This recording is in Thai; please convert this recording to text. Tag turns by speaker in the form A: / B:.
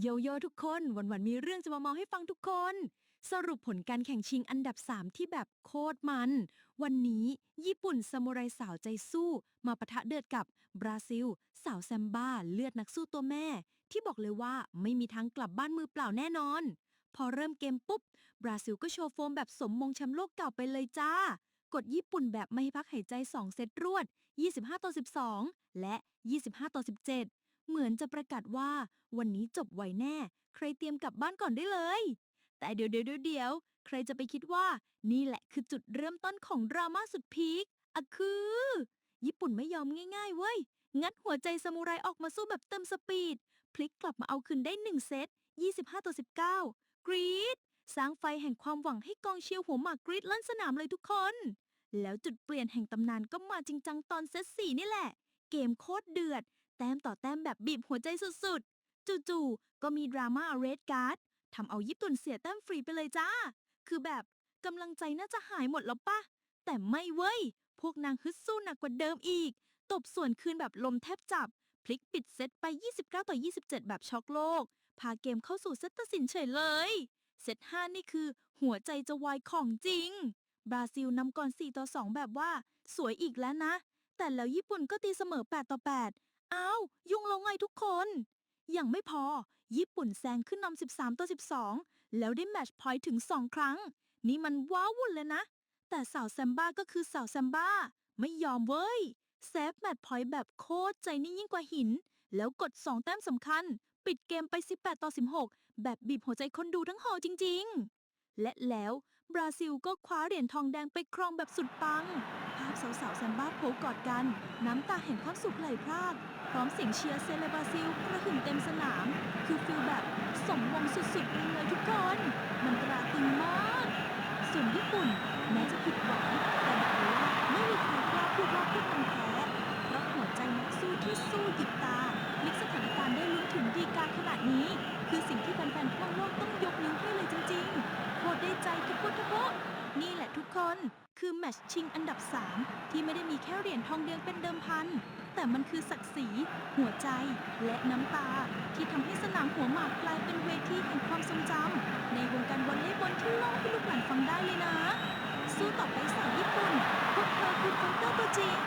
A: โยโย่ทุกคนวันวันๆมีเรื่องจะมาเมาให้ฟังทุกคน สรุปผลการแข่งชิงอันดับ 3 ที่แบบโคตรมัน วันนี้ญี่ปุ่นซามูไรสาวใจสู้ มาปะทะเดือดกับบราซิล สาวแซมบ้าเลือดนักสู้ตัวแม่ ที่บอกเลยว่าไม่มีทางกลับบ้านมือเปล่าแน่นอน พอเริ่มเกมปุ๊บ บราซิลก็โชว์โฟมแบบสมมงแชมป์โลกเก่าไปเลยจ้ากดญี่ปุ่นแบบไม่ให้พักหายใจ 2 เซตรวด 25 ต่อ 12 และ 25 ต่อ 17 เหมือนจะประกาศว่า วันนี้จบไวแน่ ใครเตรียมกลับบ้านก่อนได้เลย แต่เดี๋ยวเดี๋ยวเดี๋ยวใครจะไปคิดว่า นี่แหละคือจุดเริ่มต้นของดราม่าสุดพีคอะคือ ญี่ปุ่นไม่ยอมง่ายๆเว้ย งัดหัวใจซามูไรออกมาสู้แบบเต็มสปีด พลิกกลับมาเอาคืนได้ 1 เซต 25ต่อ19 กรีดสร้างไฟแห่งความหวังให้กองเชียร์หัวหมากกรีดลั่นสนามเลยทุกคน แล้วจุดเปลี่ยนแห่งตำนานก็มาจริงจังตอนเซตสี่นี่แหละ เกมโคตรเดือด แต้มต่อแต้มแบบบีบหัวใจสุดๆ จู่ๆ ก็มีดราม่าเรดการ์ดทำเอาญี่ปุ่นเสียแต้มฟรีไปเลยจ้า คือแบบกำลังใจน่าจะหายหมดแล้วปะ แต่ไม่เว้ย พวกนางฮึดสู้หนักกว่าเดิมอีก ตบส่วนคืนแบบลมแทบจับ พลิกปิดเซตไป 29 ต่อ 27 แบบช็อกโลก พาเกมเข้าสู่เซตตัดสินเฉยเลย เซต5นี่คือหัวใจจะวายของจริง บราซิลนำก่อน 4 ต่อ 2 แบบว่า สวยอีกแล้วนะ แต่แล้วญี่ปุ่นก็ตีเสมอ 8 ต่อ 8 อ้าว ยุ่งแล้วไงทุกคน ยังไม่พอ ญี่ปุ่นแซงขึ้นนำ 13 ต่อ 12 แล้วได้แมตช์พอยต์ถึง 2 ครั้ง นี่มันว้าวุ่นเลยนะ แต่สาวแซมบ้าก็คือสาวแซมบ้า ไม่ยอมเว้ย เซฟแมตช์พอยต์แบบโคตรใจนิ่งยิ่งกว่าหิน แล้วกด 2 แต้มสำคัญ ปิดเกมไป 18 ต่อ 16 แบบบีบหัวใจคนดูทั้งหอจริง ๆ และแล้ว บราซิลก็คว้าเหรียญทองแดงไปครองแบบสุดปัง ภาพสาวๆแซมบ้าโผกอดกัน น้ำตาแห่งความสุขไหลพราก พร้อมเสียงเชียร์เซเลบราซิลกระหึ่มเต็มสนาม คือฟิลแบบสมมงสุดๆเลยทุกคน มันตราตึงมาก ส่วนญี่ปุ่น แม้จะผิดหวังแต่บอกเลยว่าไม่มีใครกล้าพูดว่าพวกมันแพ้เพราะหัวใจนักสู้ที่สู้หยิบตาลิกสถานการณ์ได้ลุ้นถึงดีกาขนาดนี้ คือสิ่งที่แฟนๆทั่วโลกต้องยกนิ้วให้เลยจริงๆ ตรได้ใจทุกทุกนนี่แหละทุกคน คือแมตช์ชิงอันดับ 3 ที่ไม่ได้มีแค่เหรียญทองแดงเป็นเดิมพัน แต่มันคือศักดิ์ศรี หัวใจ และน้ำตา ที่ทำให้สนามหัวหมากกลายเป็นเวทีแห่งความทรงจำในวงการวอลเลย์บอลที่เล่าให้ลูกหลานฟังได้เลยนะ สู้ต่อไปสาวญี่ปุ่น พวกเธอคือคอนเตอร์ตัวจริง